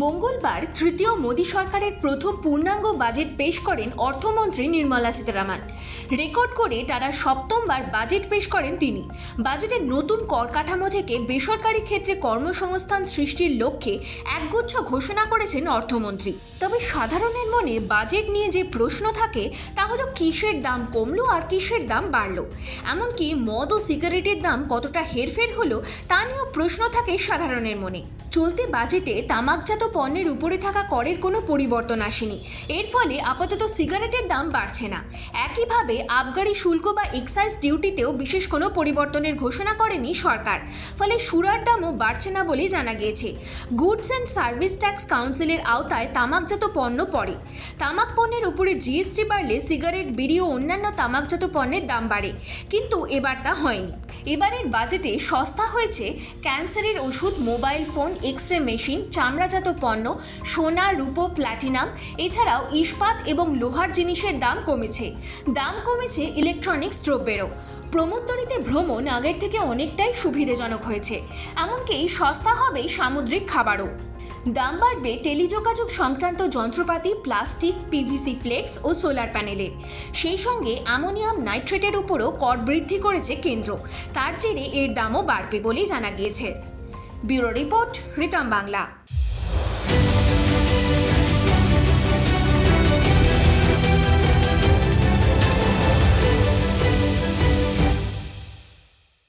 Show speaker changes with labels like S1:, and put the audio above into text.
S1: মঙ্গলবার তৃতীয় মোদী সরকারের প্রথম পূর্ণাঙ্গ বাজেট পেশ করেন অর্থমন্ত্রী নির্মলা সীতারামন। রেকর্ড করে তারা সপ্তমবার বাজেট পেশ করেন তিনি। বাজেটের নতুন কর কাঠামো থেকে বেসরকারি ক্ষেত্রে কর্মসংস্থান সৃষ্টির লক্ষ্যে একগুচ্ছ ঘোষণা করেছেন অর্থমন্ত্রী। তবে সাধারণের মনে বাজেট নিয়ে যে প্রশ্ন থাকে, তা হলো কিসের দাম কমলো আর কিসের দাম বাড়লো? এমনকি মদ ও সিগারেটের দাম কতটা হেরফের হলো, তা নিয়েও প্রশ্ন থাকে সাধারণের মনে। চলতি বাজেটে তামাকজাত পণ্যের উপরে থাকা করের কোনো পরিবর্তন আসেনি। এর ফলে আপাতত সিগারেটের দাম বাড়ছে না। একইভাবে আবগারি শুল্ক বা এক্সাইজ ডিউটিতেও বিশেষ কোনো পরিবর্তনের ঘোষণা করেনি সরকার। ফলে সুরার দামও বাড়ছে না বলেই জানা গিয়েছে। গুডস অ্যান্ড সার্ভিস ট্যাক্স কাউন্সিলের আওতায় তামাকজাত পণ্য পড়ে। তামাক পণ্যের উপরে জিএসটি বাড়লে সিগারেট বিড়ি ও অন্যান্য তামাকজাত পণ্যের দাম বাড়ে। কিন্তু এবার তা হয়নি। এবারের বাজেটে সস্তা হয়েছে ক্যান্সারের ওষুধ mobile phone X ray machine চামড়াজাত পণ্য, সোনা, রূপো প্ল্যাটিনাম এছাড়াও ইস্পাত এবং লোহার জিনিসের দাম কমেছে। দাম কমেছে ইলেকট্রনিক্স দ্রব্যেরও। প্রমোত্তরিতে ভ্রমণ আগের থেকে অনেকটাই সুবিধাজনক হয়েছে। এমনকি সস্তা হবে সামুদ্রিক খাবারও। দাম বাড়বে টেলিযোগাযোগ সংক্রান্ত যন্ত্রপাতি, প্লাস্টিক পিভিসি ফ্লেক্স ও সোলার প্যানেলের সেই সঙ্গে অ্যামোনিয়াম নাইট্রেটের উপরও কর বৃদ্ধি করেছে কেন্দ্র। তার জেরে এর দামও বাড়বে বলেই জানা গিয়েছে। Bureau report Ritam Bangla.